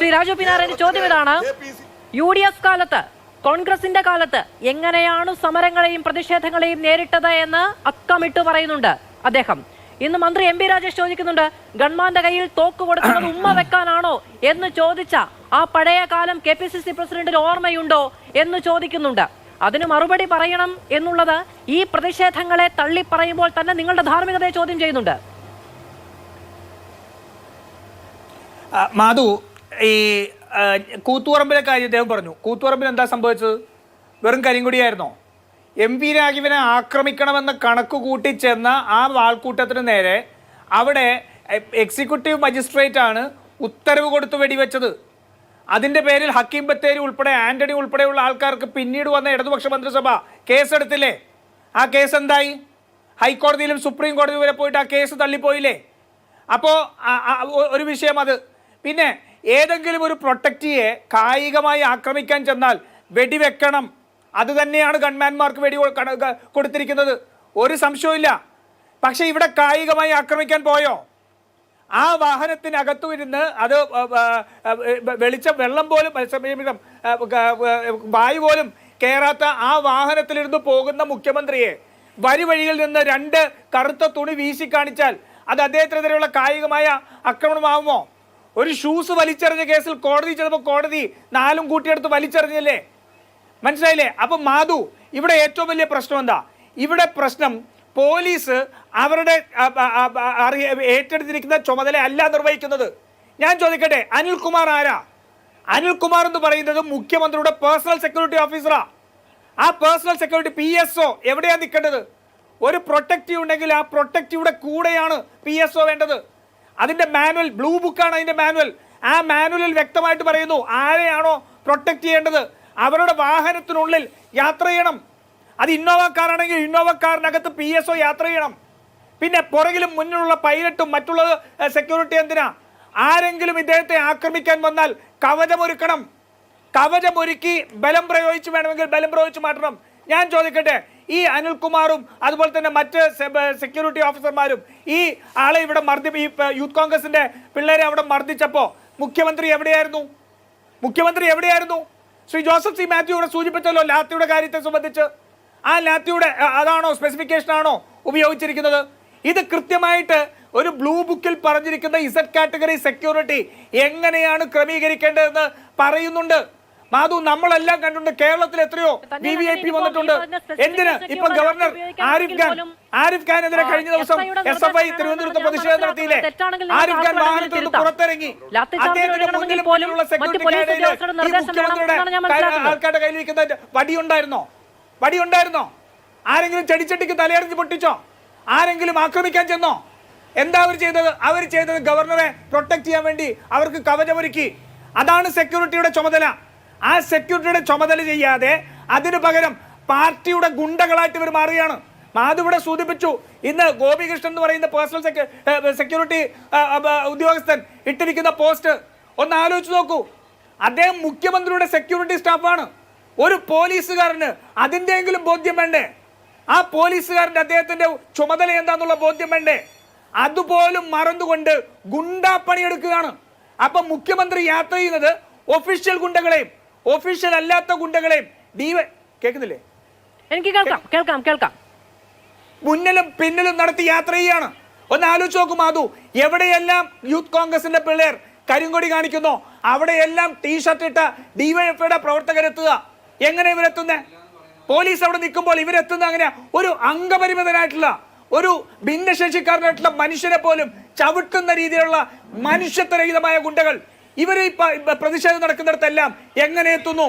ശ്രീ രാജു പിനാറിന്റെ ചോദ്യം ഇതാണ്. U D F കാലത്ത് കോൺഗ്രസിന്റെ കാലത്ത് എങ്ങനെയാണ് സമരങ്ങളെയും പ്രതിഷേധങ്ങളെയും നേരിട്ടത് എന്ന് അക്കമിട്ട് പറയുന്നുണ്ട് അദ്ദേഹം. ഇന്ന് മന്ത്രി എം പി രാജേഷ് ചോദിക്കുന്നുണ്ട് ഗൺമാന്റെ കയ്യിൽ തോക്ക് കൊടുക്കുന്നത് ഉമ്മ വെക്കാനാണോ എന്ന് ചോദിച്ച ആ പഴയ കാലം കെ പി സി സി പ്രസിഡന്റിന് ഓർമ്മയുണ്ടോ എന്ന് ചോദിക്കുന്നുണ്ട്. അതിന് മറുപടി പറയണം എന്നുള്ളത് ഈ പ്രതിഷേധങ്ങളെ തള്ളി പറയുമ്പോൾ തന്നെ നിങ്ങളുടെ ധാർമ്മികതയെ ചോദ്യം ചെയ്യുന്നുണ്ട്. മാധു ഈ കൂത്തുപറമ്പിലെ കാര്യം അദ്ദേഹം പറഞ്ഞു. കൂത്തുപറമ്പിൽ എന്താ സംഭവിച്ചത്? വെറും കരിങ്കുടിയായിരുന്നോ? എം പി രാഘവനെ ആക്രമിക്കണമെന്ന് കണക്ക് കൂട്ടി ചെന്ന ആ ആൾക്കൂട്ടത്തിന് നേരെ അവിടെ എക്സിക്യൂട്ടീവ് മജിസ്ട്രേറ്റ് ആണ് ഉത്തരവ് കൊടുത്ത് വെടിവെച്ചത്. അതിന്റെ പേരിൽ ഹക്കീം ബത്തേരി ഉൾപ്പെടെ ആന്റണി ഉൾപ്പെടെയുള്ള ആൾക്കാർക്ക് പിന്നീട് വന്ന ഇടതുപക്ഷ മന്ത്രിസഭ കേസെടുത്തില്ലേ? ആ കേസ് എന്തായി? ഹൈക്കോടതിയിലും സുപ്രീം കോടതി വരെ പോയിട്ട് ആ കേസ് തള്ളിപ്പോയില്ലേ? അപ്പോൾ ഒരു വിഷയം അത്. പിന്നെ ഏതെങ്കിലും ഒരു പ്രൊട്ടക്റ്റിയെ കായികമായി ആക്രമിക്കാൻ ചെന്നാൽ വെടിവെക്കണം. അത് തന്നെയാണ് ഗൺമാൻമാർക്ക് വെടി കൊടുത്തിരിക്കുന്നത്. ഒരു സംശയവുമില്ല. പക്ഷേ ഇവിടെ കായികമായി ആക്രമിക്കാൻ പോയോ? ആ വാഹനത്തിനകത്തു ഇരുന്ന് അത് വെളിച്ചം വെള്ളം പോലും ക്ഷമിക്കണം, വായു പോലും കയറാത്ത ആ വാഹനത്തിലിരുന്ന് പോകുന്ന മുഖ്യമന്ത്രിയെ വരി വഴിയിൽ നിന്ന് രണ്ട് കറുത്ത തുണി വീശി കാണിച്ചാൽ അത് അദ്ദേഹത്തിനെതിരെയുള്ള കായികമായ ആക്രമണമാവുമോ? ഒരു ഷൂസ് വലിച്ചെറിഞ്ഞ കേസിൽ കോടതി ചെന്നപ്പോൾ കോടതി നാലും കൂട്ടിയെടുത്ത് വലിച്ചെറിഞ്ഞില്ലേ? മനസ്സിലായില്ലേ? അപ്പൊ മാധു ഇവിടെ ഏറ്റവും വലിയ പ്രശ്നം എന്താ? ഇവിടെ പ്രശ്നം പോലീസ് അവരുടെ ഏറ്റെടുത്തിരിക്കുന്ന ചുമതല അല്ല നിർവഹിക്കുന്നത്. ഞാൻ ചോദിക്കട്ടെ അനിൽകുമാർ ആരാ? അനിൽകുമാർ എന്ന് പറയുന്നത് മുഖ്യമന്ത്രിയുടെ പേഴ്സണൽ സെക്യൂരിറ്റി ഓഫീസറാ ആ. Personal security P S O എവിടെയാണ് നിൽക്കേണ്ടത്? ഒരു പ്രൊട്ടക്റ്റീവ് ഉണ്ടെങ്കിൽ ആ പ്രൊട്ടക്റ്റീവിടെ കൂടെയാണ് പി എസ് ഒ വേണ്ടത്. അതിന്റെ മാനുവൽ ബ്ലൂ ബുക്കാണ് അതിന്റെ മാനുവൽ. ആ മാനുവലിൽ വ്യക്തമായിട്ട് പറയുന്നു ആരെയാണോ പ്രൊട്ടക്റ്റ് ചെയ്യേണ്ടത്? അവരുടെ വാഹനത്തിനുള്ളിൽ യാത്ര ചെയ്യണം. അത് ഇന്നോവ കാറാണെങ്കിൽ ഇന്നോവ കാറിനകത്ത് പി എസ് ഒ യാത്ര ചെയ്യണം. പിന്നെ പുറകിലും മുന്നിലുള്ള പൈലറ്റും മറ്റുള്ളത് സെക്യൂരിറ്റി എന്തിനാ? ആരെങ്കിലും ഇദ്ദേഹത്തെ ആക്രമിക്കാൻ വന്നാൽ കവചമൊരുക്കണം. കവചമൊരുക്കി ബലം പ്രയോഗിച്ച് വേണമെങ്കിൽ ബലം പ്രയോഗിച്ച് മാറ്റണം. ഞാൻ ചോദിക്കട്ടെ ഈ അനിൽകുമാറും അതുപോലെ തന്നെ മറ്റ് സെക്യൂരിറ്റി ഓഫീസർമാരും ഈ ആളെ ഇവിടെ മർദ്ദി ഈ യൂത്ത് കോൺഗ്രസിന്റെ പിള്ളേരെ അവിടെ മർദ്ദിച്ചപ്പോ മുഖ്യമന്ത്രി എവിടെയായിരുന്നു? മുഖ്യമന്ത്രി എവിടെയായിരുന്നു? ശ്രീ ജോസഫ് സി മാത്യു ഇവിടെ സൂചിപ്പിച്ചല്ലോ ലാത്തിയുടെ കാര്യത്തെ സംബന്ധിച്ച്. ആ ലാത്തിയുടെ അതാണോ സ്പെസിഫിക്കേഷൻ ആണോ ഉപയോഗിച്ചിരിക്കുന്നത്? ഇത് കൃത്യമായിട്ട് ഒരു ബ്ലൂ ബുക്കിൽ പറഞ്ഞിരിക്കുന്ന ഇസഡ് കാറ്റഗറി സെക്യൂരിറ്റി എങ്ങനെയാണ് ക്രമീകരിക്കേണ്ടതെന്ന് പറയുന്നുണ്ട്. മാധു നമ്മളെല്ലാം കണ്ടിട്ടുണ്ട്. കേരളത്തിൽ എത്രയോ വി വി ഐ പി വന്നിട്ടുണ്ട്. എന്തിന്? ഇപ്പൊ ഗവർണർ ആരിഫ് ഖാൻ ആരിഫ് ഖാനെതിരെ എതിരെ കഴിഞ്ഞ ദിവസം എസ് എഫ് ഐ തിരുവനന്തപുരത്ത് പ്രതിഷേധം നടത്തിയില്ലേ? ആരിഫ് ഖാൻ വാഹനത്തിൽ നിന്ന് പുറത്തിറങ്ങി. അദ്ദേഹത്തിന്റെ മുന്നിൽ മുന്നിലും പോലും സെക്യൂരിറ്റി മുഖ്യമന്ത്രിയുടെ. ആൾക്കാരുടെ കയ്യിലിരിക്കുന്ന വടി വടിയുണ്ടായിരുന്നോ? വടി ഉണ്ടായിരുന്നോ ആരെങ്കിലും ചെടിച്ചട്ടിക്ക് തലയറിഞ്ഞ് പൊട്ടിച്ചോ? ആരെങ്കിലും ആക്രമിക്കാൻ ചെന്നോ? എന്താ അവർ ചെയ്തത്? അവർ ചെയ്തത് ഗവർണറെ പ്രൊട്ടക്ട് ചെയ്യാൻ വേണ്ടി അവർക്ക് കവചമൊരുക്കി. അതാണ് സെക്യൂരിറ്റിയുടെ ചുമതല. ആ സെക്യൂരിറ്റിയുടെ ചുമതല ചെയ്യാതെ അതിനു പകരം പാർട്ടിയുടെ ഗുണ്ടകളായിട്ട് ഇവർ മാറുകയാണ്. മാധു ഇവിടെ സൂചിപ്പിച്ചു ഇന്ന് ഗോപികൃഷ്ണൻ എന്ന് പറയുന്ന പേഴ്സണൽ സെക്യൂരിറ്റി ഉദ്യോഗസ്ഥൻ ഇട്ടിരിക്കുന്ന പോസ്റ്റ് ഒന്ന് ആലോചിച്ച് നോക്കൂ. അദ്ദേഹം മുഖ്യമന്ത്രിയുടെ സെക്യൂരിറ്റി സ്റ്റാഫാണ് ഒരു പോലീസുകാരന് അതിന്റെയെങ്കിലും ബോധ്യം വേണ്ടേ? ആ പോലീസുകാരന്റെ അദ്ദേഹത്തിന്റെ ചുമതല എന്താണെന്നുള്ള ബോധ്യം വേണ്ടേ? അതുപോലും മറന്നുകൊണ്ട് ഗുണ്ടാ പണിയെടുക്കുകയാണ്. അപ്പം മുഖ്യമന്ത്രി യാത്ര ചെയ്യുന്നത് ഒഫീഷ്യൽ ഗുണ്ടകളെയും ഒഫീഷ്യൽ അല്ലാത്ത ഗുണ്ടകളെയും ഡിവൈ കേൾക്കുന്നില്ലേ? എനിക്ക് കേൾക്കാം കേൾക്കാം കേൾക്കാം. മുന്നിലും പിന്നിലും നടത്തി യാത്ര ചെയ്യാണ്. ഒന്ന് ആലോചിച്ച് നോക്കും മാധു. എവിടെയെല്ലാം യൂത്ത് കോൺഗ്രസിന്റെ പിള്ളേർ കരിങ്കൊടി കാണിക്കുന്നു? അവിടെയെല്ലാം ടീഷർട്ട് ഇട്ട ഡിവൈഎഫ്ഐയുടെ പ്രവർത്തകരെത്തുക എങ്ങനെ ഇവരെത്തുന്നത് പോലീസ് അവിടെ നിൽക്കുമ്പോൾ ഇവരെത്തുന്ന അങ്ങനെ ഒരു അംഗപരിമിതനായിട്ടുള്ള ഒരു ഭിന്നശേഷിക്കാരനായിട്ടുള്ള മനുഷ്യനെ പോലും ചവിട്ടുന്ന രീതിയിലുള്ള മനുഷ്യത്വരഹിതമായ ഗുണ്ടകൾ ഇവർ ഈ പ്രതിഷേധം നടക്കുന്നിടത്തെല്ലാം എങ്ങനെ എത്തുന്നു?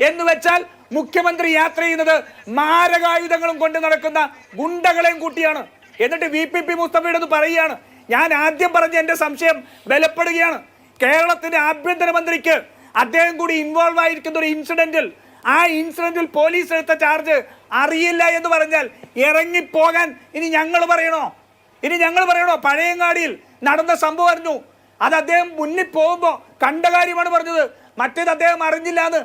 എന്ന് വെച്ചാൽ മുഖ്യമന്ത്രി യാത്ര ചെയ്യുന്നത് മാരകായുധങ്ങളും കൊണ്ട് നടക്കുന്ന ഗുണ്ടകളെയും കൂട്ടിയാണ്. എന്നിട്ട് വി പി പി മുസ്തഫയുടെ പറയുകയാണ്. ഞാൻ ആദ്യം പറഞ്ഞ എന്റെ സംശയം ബലപ്പെടുകയാണ്. കേരളത്തിന്റെ ആഭ്യന്തരമന്ത്രിക്ക് അദ്ദേഹം കൂടി ഇൻവോൾവ് ആയിരിക്കുന്ന ഒരു ഇൻസിഡന്റിൽ ആ ഇൻസിഡന്റിൽ പോലീസ് എടുത്ത ചാർജ് അറിയില്ല എന്ന് പറഞ്ഞാൽ ഇറങ്ങിപ്പോകാൻ ഇനി ഞങ്ങൾ പറയണോ? ഇനി ഞങ്ങൾ പറയണോ? പഴയങ്ങാടിയിൽ നടന്ന സംഭവം അറിഞ്ഞു. അത് അദ്ദേഹം മുന്നിൽ പോകുമ്പോൾ കണ്ട കാര്യമാണ് പറഞ്ഞത്. മറ്റേത് അദ്ദേഹം അറിഞ്ഞില്ല എന്ന്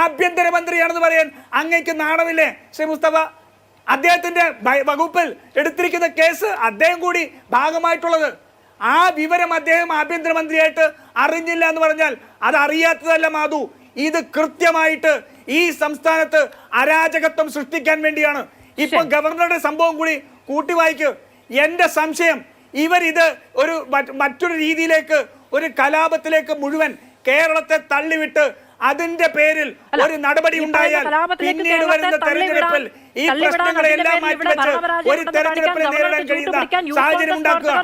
ആഭ്യന്തരമന്ത്രിയാണെന്ന് പറയാൻ അങ്ങേക്ക് നാണമില്ലേ? ശ്രീ മുസ്തഫ അദ്ദേഹത്തിന്റെ വകുപ്പിൽ എടുത്തിരിക്കുന്ന കേസ് അദ്ദേഹം കൂടി ഭാഗമായിട്ടുള്ളത്. ആ വിവരം അദ്ദേഹം ആഭ്യന്തരമന്ത്രിയായിട്ട് അറിഞ്ഞില്ല എന്ന് പറഞ്ഞാൽ അത് അറിയാത്തതല്ല മാധു. ഇത് കൃത്യമായിട്ട് ഈ സംസ്ഥാനത്ത് അരാജകത്വം സൃഷ്ടിക്കാൻ വേണ്ടിയാണ്. ഇപ്പൊ ഗവർണറുടെ സംഭവം കൂടി കൂട്ടി വായിക്ക്. എന്റെ സംശയം ഇവരിത് ഒരു മറ്റൊരു രീതിയിലേക്ക് ഒരു കലാപത്തിലേക്ക് മുഴുവൻ കേരളത്തെ തള്ളിവിട്ട് അതിന്റെ പേരിൽ ഒരു നടപടി ഉണ്ടായാൽ പിന്നീട് വരുന്ന തെരഞ്ഞെടുപ്പിൽ ഈ പ്രശ്നങ്ങളെല്ലാം മാറ്റി വെച്ച് മാറ്റിവെച്ച് ഒരു തെരഞ്ഞെടുപ്പിനെ നേരിടാൻ കഴിയുന്ന സാഹചര്യം ഉണ്ടാക്കുക.